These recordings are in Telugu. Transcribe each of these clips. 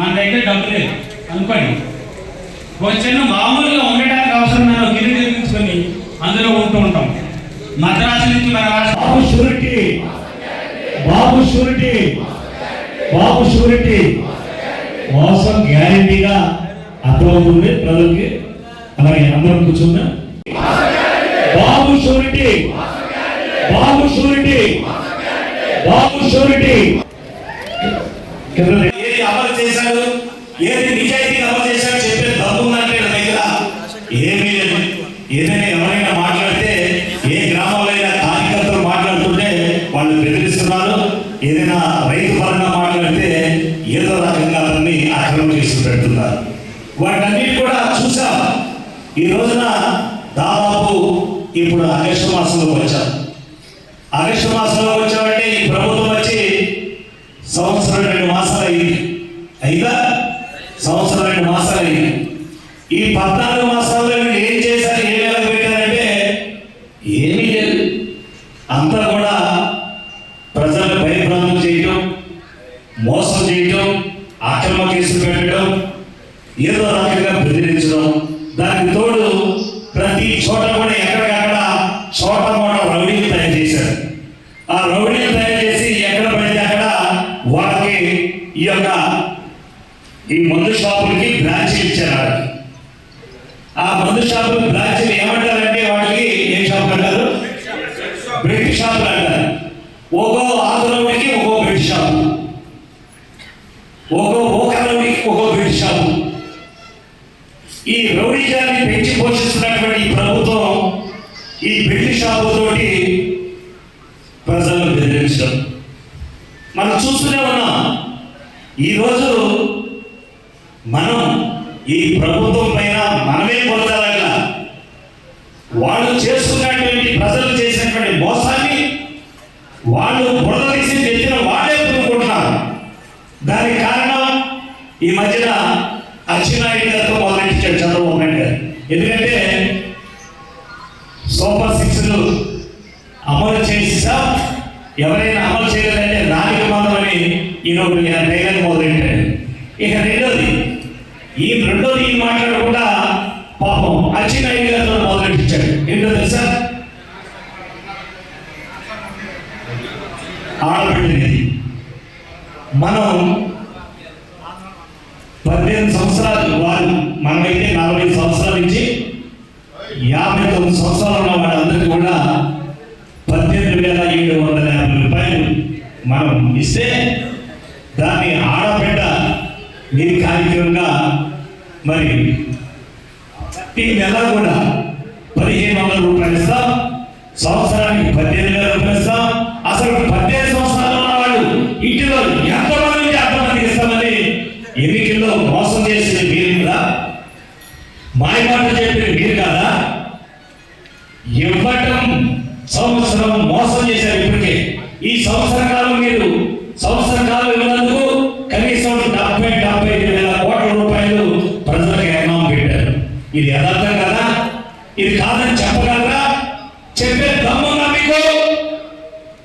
మన దగ్గర డబ్బు లేదు. అనుకోండి. కొంచెం మామూలుగా ఉండడానికి అవసరమైన గిరి ఇల్లు నిర్మించుకొని అందులో ఉంటూ ఉంటాం. మద్రాసు నుంచి మన Babu surety. Babu surety. Babu surety. మోసం గ్యారంటీగా అర్థమవుతుంది. ప్రజలకి అలాగే అందరం కూర్చున్నా Babu surety. Babu surety. Babu surety. కింద అమలు చేశాడు ఏది నిజాయితీగా అమలు చేశాడు చెప్పే దమ్ముందంటే నా దగ్గర ఏమీ లేదు. ఏదైనా ఎవరైనా మాట్లాడితే ఏ గ్రామంలో అయినా కార్యకర్తలు మాట్లాడుతుంటే వాళ్ళు బెదిరిస్తున్నారు. ఏదైనా రైతు పరంగా మాట్లాడితే ఏదో రకంగా అతన్ని అక్రమం చేసి పెడుతున్నారు. వాటన్నిటి కూడా చూసాం ఈ రోజున దాదాపు ఇప్పుడు ఆగస్టు మాసంలో వచ్చాం. ఆగస్టు మాసంలో వచ్చామంటే ఈ ప్రభుత్వం వచ్చి సంవత్సరం రెండు మాసాలు అయింది. అయిందా సంవత్సరం రెండు మాసాలు అయింది ఈ పద్నాలుగు మాసాల్లో ఏం చేశారు ఏం ఎలా పెట్టారంటే ఏమీ లేదు. అంతా కూడా ప్రజలు భయభ్రాంతం చేయటం మోసం చేయటం అక్రమ కేసులు పెట్టడం ఏదో రకంగా బెదిరించడం. దానికి తోడు ప్రతి చోట కూడా ఆ మందు షాపులు బ్రాంచీలు ఏమంటారంటే వాటికి ఏం షాప్ అంటారు? బ్రిటిష్ షాపులు అంటారు. ఒక్కో ఆంధ్రలోనికి ఒక్కో బ్రిటిష్ షాపు. ఒక్కో ఓకరలోనికి ఒక్కో బ్రిటిష్ షాపు. ఈ రౌడీజాన్ని పెంచి పోషిస్తున్నటువంటి ప్రభుత్వం ఈ బ్రిటిష్ షాపుతోటి ప్రజలను బెదిరించడం. మనం చూస్తూనే ఉన్నాం. ఈరోజు మనం ఈ ప్రభుత్వం పైన మనమే పొందాలన్న వాళ్ళు చేస్తున్నటువంటి ప్రజలు చేసినటువంటి మోసాన్ని వాళ్ళు బురద తీసి తెచ్చిన వాళ్ళే పొందుకుంటున్నారు. దానికి కారణం ఈ మధ్యన అచ్చినాయుడు గారితో మొదలెట్టించాడు చంద్రబాబు నాయుడు గారు. ఎందుకంటే ఈ రెండోది ఈ మాట్లాడకుండా పాపం అచ్చెన్నాయుడు గారితో మొదలెట్టించాడు. ఏంటో తెలుసా? ఆడబిడ్డది మనం పద్దెనిమిది సంవత్సరాలు వారు మనమైతే నలభై సంవత్సరాల నుంచి యాభై తొమ్మిది సంవత్సరాలు ఉన్న వాళ్ళందరికీ కూడా పద్దెనిమిది వేల ఏడు వందల యాభై రూపాయలు మనం ఇస్తే దీని కార్యక్రమంగా మరి ఈ నెల కూడా పదిహేను వందల రూపాయలు ఇస్తాం సంవత్సరానికి పద్దెనిమిది వేల రూపాయలు ఇస్తాం. అసలు పద్దెనిమిది సంవత్సరాలు ఉన్నవాళ్ళు ఇంటిలో ఎంతమంది ఉంటే ఇస్తామని ఎన్నికల్లో మోసం చేసిన మీరు కదా మాయమాట చెప్పిన మీరు కాదా? ఇవ్వటం సంవత్సరం మోసం చేశారు ఇప్పటికే. ఈ సంవత్సర కాలం మీరు సంవత్సర కాలం ఇవ్వనందుకు కాదని చెప్పగలరా? చెప్పే దమ్ముందా మీకు?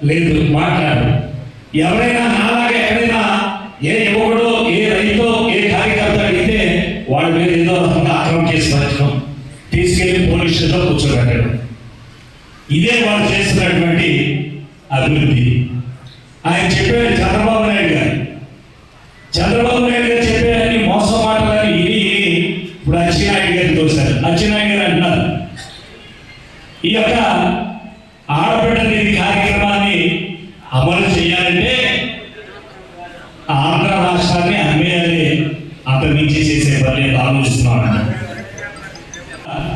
లేదు మాట్లాడు ఎవరైనా నాలాగా ఎవరైనా ఏ యువకుడు ఏ రైతు ఏ కార్యకర్త అడిగితే వాళ్ళ మీద ఏదో రకంగా ఆక్రమణ చేసి పరచడం తీసుకెళ్ళి పోలీసులతో కూర్చోబెట్టడం ఇదే వాళ్ళు చేస్తున్నటువంటి అభివృద్ధి ఆయన చెప్పారు చంద్రబాబు నాయుడు గారు చంద్రబాబు నాయుడు గారు చెప్పారని మోసం మాటలని ఇది ఇప్పుడు అచ్చెన్నాయుడు గారిని తోశారు అచ్చెన్నాయుడు గారు అంటున్నారు ఈ యొక్క ఆడబిడ్డ నిధి కార్యక్రమాన్ని అమలు చేయాలంటే ఆంధ్ర రాష్ట్రాన్ని అమ్మేయాలి అంత మించి చేసే పని లేదు ఆలోచిస్తున్నాను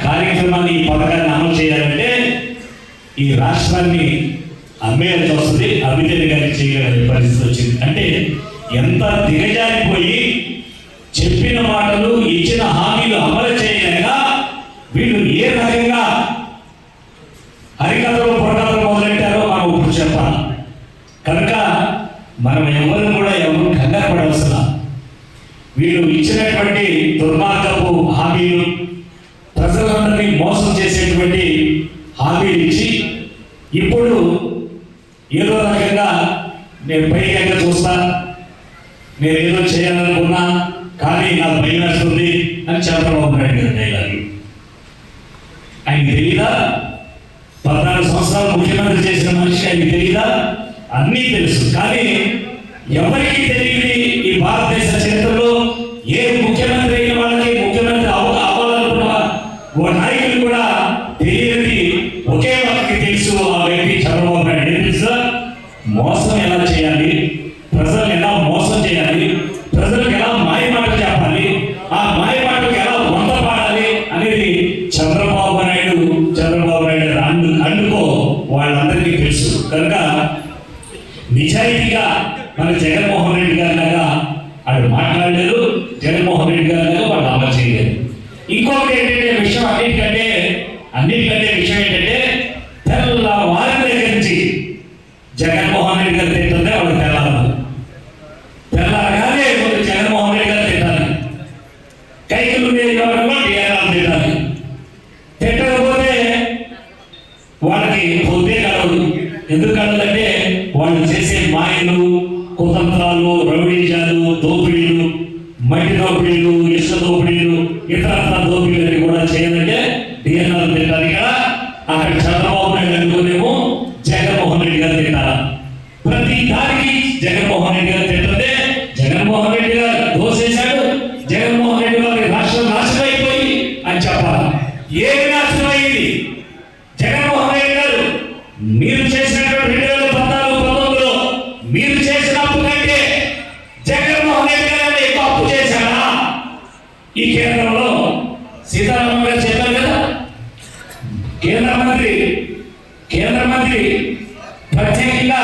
కార్యక్రమాన్ని ఈ పథకాన్ని అమలు చేయాలంటే ఈ రాష్ట్రాన్ని అమ్మేయాల్సి వస్తుంది అభివృద్ధి గారికి చేయగలిగే పరిస్థితి వచ్చింది. అంటే ఎంత దిగజారిపోయి చెప్పిన మాటలు ఇచ్చిన హామీలు అమలు చేయలేక వీళ్ళు ఏ రకంగా హరికథలు పొరకథలు మొదలెట్టారో మనం ఇప్పుడు చెప్పాలి. కనుక మనం ఎవరు కూడా ఎవరు కంగారు పడవలసిన వీళ్ళు ఇచ్చినటువంటి దుర్మార్గపు హామీలు ప్రజలందరినీ మోసం చేసేటువంటి హామీలు ఇచ్చి ఇప్పుడు ఏదో రకంగా నేను పైకి చూస్తా నేను ఏదో చేయాలనుకున్నా కానీ నాకు భయం వేస్తుంది అని చంద్రబాబు నాయుడు గారు ఆయన తెలీదా? పద్నాలుగు సంవత్సరాలు ముఖ్యమంత్రి చేసిన మనిషి ఆయన తెలీదా? అన్నీ తెలుసు. కానీ ఎవరికి తెలియని ఈ భారతదేశం ఏ ముఖ్యమంత్రి అయిన వాళ్ళకి ముఖ్యమంత్రి అవ అవ్వాలనుకున్న ఓ నాయకులు కూడా తెలియనిది ఒకే వాళ్ళకి తెలుసు ఆ వ్యక్తి చంద్రబాబు నాయుడు. ఏం తెలుసా? మోసం ఎలా చేయాలి? ప్రజలు ఎలా మోసం చేయాలి? ప్రజలకు ఎలా మాయ మాటలు చెప్పాలి? ఆ మాయ మాటలకు ఎలా వంద పాడాలి అనేది చంద్రబాబు నాయుడు చంద్రబాబు నాయుడు గారు అండు అండుకో వాళ్ళందరికీ తెలుసు. కనుక నిజాయితీగా మన జగన్మోహన్ రెడ్డి గారి లాగా ఆడు మాట్లాడలేదు జగన్మోహన్ రెడ్డి గారి లాగా వాళ్ళు అమలు చేయలేదు ఇంకొకటి ఏంటంటే విషయం అన్నిటికంటే అన్నిటికంటే విషయం ఏంటంటే తెల్లవారి దగ్గర నుంచి జగన్మోహన్ రెడ్డి గారు తింటుంటే వాళ్ళు తెల్లారు తెల్లారగానే ముందు జగన్మోహన్ రెడ్డి గారు తింటారు కైకులు నియోజకవర్గంలో టీఆర్ఆర్ తింటారు తిట్టకపోతే వాళ్ళకి ఎందుకంటే వాళ్ళు చేసే మాయలు కుతంత్రాలు రౌడీజాలు దోపిడీలు మట్టి దోపిడీలు ఇష్ట దోపిడీలు ఇతర దోపిడీలు కూడా చేయాలంటే డిఎన్ఆర్ పెట్టాలి కదా. అక్కడ చదవ ప్రధానమంత్రి కేంద్ర మంత్రి ప్రత్యేకంగా